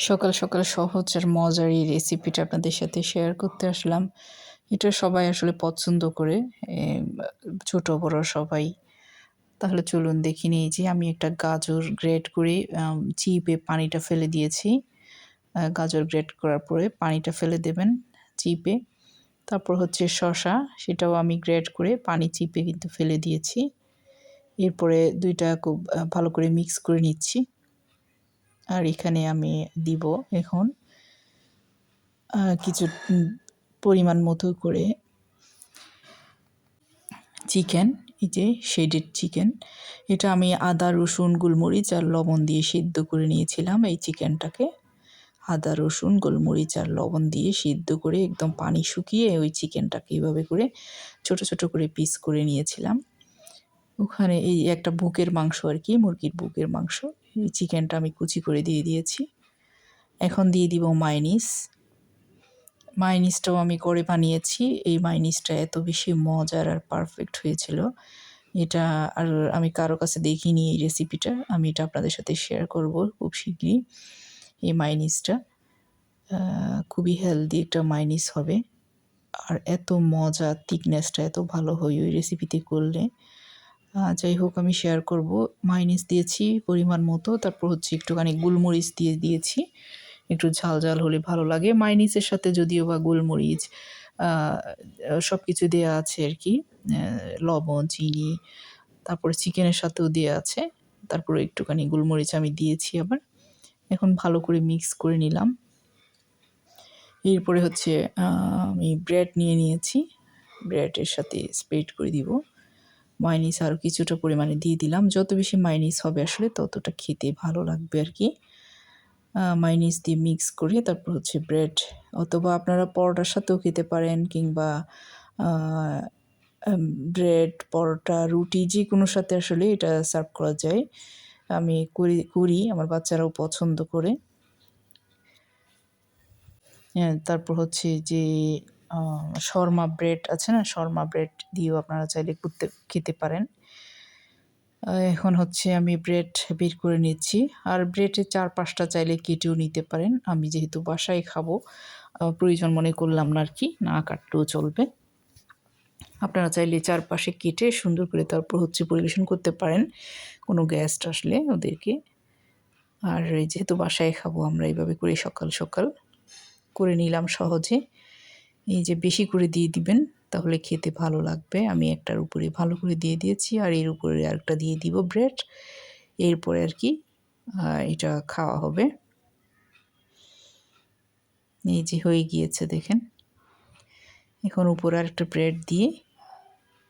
সকাল সকাল সহজ আর মজার এই রেসিপিটা আপনাদের সাথে শেয়ার করতে আসলাম। এটা সবাই আসলে পছন্দ করে ছোট বড় সবাই। তাহলে চলুন দেখি নিই যে আমি একটা গাজর গ্রেট করে চিপে পানিটা ফেলে দিয়েছি। গাজর গ্রেট করার পরে পানিটা ফেলে দেবেন চিপে তারপর হচ্ছে শশা সেটাও আমি গ্রেট করে পানি চিপে কিন্তু ফেলে দিয়েছি। এরপরে দুইটা খুব ভালো করে মিক্স করে নিচ্ছি। আর এখানে আমি দিব এখন কিছু পরিমাণ মতো করে চিকেন, এই যে শেডেড চিকেন। এটা আমি আদা, রসুন, গোলমরিচ আর লবণ দিয়ে সিদ্ধ করে নিয়েছিলাম এই চিকেনটাকে। আদা, রসুন, গোলমরিচ আর লবণ দিয়ে সিদ্ধ করে একদম পানি শুকিয়ে ওই চিকেনটাকে এইভাবে করে ছোট ছোট করে পিস করে নিয়েছিলাম। ওখানে এই একটা বুকের মাংস আর কি, মুরগির বুকের মাংস। এই চিকেনটা আমি কুচি করে দিয়ে দিয়েছি। এখন দিয়ে দিব মাইনিস। মাইনিসটাও আমি করে বানিয়েছি। এই মাইনিসটা এত বেশি মজার আর পারফেক্ট হয়েছিল। এটা আর আমি কারও কাছে দেখিনি এই রেসিপিটা। আমি এটা আপনাদের সাথে শেয়ার করব খুব শীঘ্রই এই মাইনিসটা। খুবই হেলদি একটা মাইনিস হবে। আর এত মজা, থিকনেসটা এত ভালো হয় ওই রেসিপিতে করলে। যাই হোক আমি শেয়ার করব। মাইনিস দিয়েছি পরিমাণ মতো, তারপর হচ্ছে একটুখানি গোলমরিচ দিয়ে দিয়েছি। একটু ঝাল ঝাল হলে ভালো লাগে। মাইনিসের সাথে যদিও বা গোলমরিচ সব কিছু দেওয়া আছে আর কি লবণ, চিনি, তারপরে চিকেনের সাথেও দেওয়া আছে। তারপরে একটুখানি গোলমরিচ আমি দিয়েছি আবার। এখন ভালো করে মিক্স করে নিলাম। এরপরে হচ্ছে আমি ব্রেড নিয়ে নিয়েছি। ব্রেডের সাথে স্প্রেড করে দিব। মাইনিস আরও কিছুটা পরিমাণে দিয়ে দিলাম। যত বেশি মাইনিস হবে আসলে ততটা খেতে ভালো লাগবে আর কি মাইনিস দিয়ে মিক্স করে তারপর হচ্ছে ব্রেড অথবা আপনারা পরোটার সাথেও খেতে পারেন কিংবা ব্রেড পরোটা, রুটি যে কোনো সাথে আসলে এটা সার্ভ করা যায়। আমি করি করি, আমার বাচ্চারাও পছন্দ করে। হ্যাঁ তারপর হচ্ছে যে শর্মা ব্রেড আছে না? শর্মা ব্রেড দিয়েও আপনারা চাইলে করতে খেতে পারেন। এখন হচ্ছে আমি ব্রেড বের করে নিচ্ছি। আর ব্রেডের চার পাঁচটা চাইলে কেটেও নিতে পারেন। আমি যেহেতু বাসায় খাব প্রয়োজন মনে করলাম না আর কি, না কাটলেও চলবে। আপনারা চাইলে চারপাশে কেটে সুন্দর করে তারপর হচ্ছে পরিবেশন করতে পারেন। কোনো গ্যাস্ট আসলে ওদেরকে। আর যেহেতু বাসায় খাব, আমরা এইভাবে করে সকাল সকাল করে নিলাম সহজে। এই যে বেশি করে দিয়ে দিবেন, তাহলে খেতে ভালো লাগবে। আমি একটার উপরে ভালো করে দিয়ে দিয়েছি, আর এর উপরে আরেকটা দিয়ে দিব ব্রেড। এরপরে আর কি এটা খাওয়া হবে। এই যে হয়ে গিয়েছে, দেখেন। এখন উপরে আরেকটা ব্রেড দিয়ে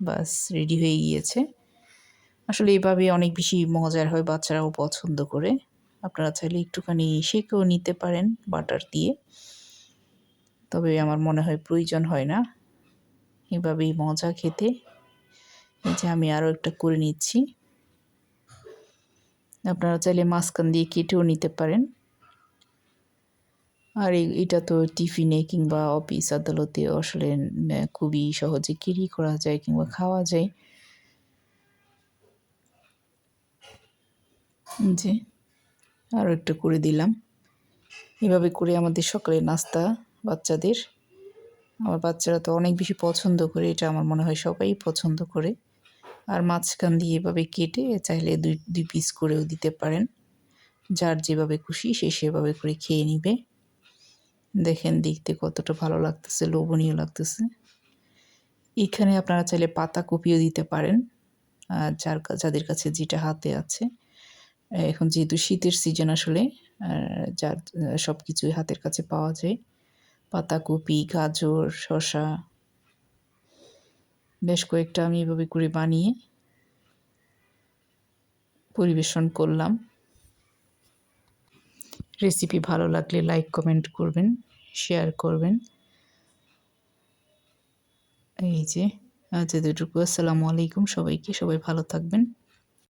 বাস, রেডি হয়ে গিয়েছে। আসলে এভাবে অনেক বেশি মজার হয় বাচ্চারাও পছন্দ করে। আপনারা চাইলে একটুখানি শেকেও নিতে পারেন বাটার দিয়ে। তবে আমার মনে হয় প্রয়োজন হয় না। এভাবেই মজা খেতে। এই যে আমি আরও একটা করে নিচ্ছি। আপনারা চাইলে মাঝখান দিয়ে কেটেও নিতে পারেন। আর এটা তো টিফিনে কিংবা অফিস আদালতে আসলে খুবই সহজে কেরি করা যায় কিংবা খাওয়া যায়। যে আরও একটা করে দিলাম। এভাবে করে আমাদের সকালে নাস্তা বাচ্চাদের। আমার বাচ্চারা তো অনেক বেশি পছন্দ করে এটা আমার মনে হয় সবাই পছন্দ করে। আর মাঝখান দিয়ে এভাবে কেটে চাইলে দুই দুই পিস করেও দিতে পারেন। যার যেভাবে খুশি সে সেভাবে করে খেয়ে নিবে। দেখেন দেখতে কতটা ভালো লাগতেছে লোভনীয় লাগতেছে। এখানে আপনারা চাইলে পাতা কপিও দিতে পারেন যার যাদের কাছে যেটা হাতে আছে। এখন যেহেতু শীতের সিজন আসলে যার সব কিছুই হাতের কাছে পাওয়া যায়। পাতাকপি, গাজর, শসা। বেশ কয়েকটা আমি এভাবে করে বানিয়ে পরিবেশন করলাম। রেসিপি ভালো লাগলে লাইক, কমেন্ট করবেন, শেয়ার করবেন। এই যে, আজ এতটুকু। আসসালামু আলাইকুম সবাইকে। সবাই ভালো থাকবেন।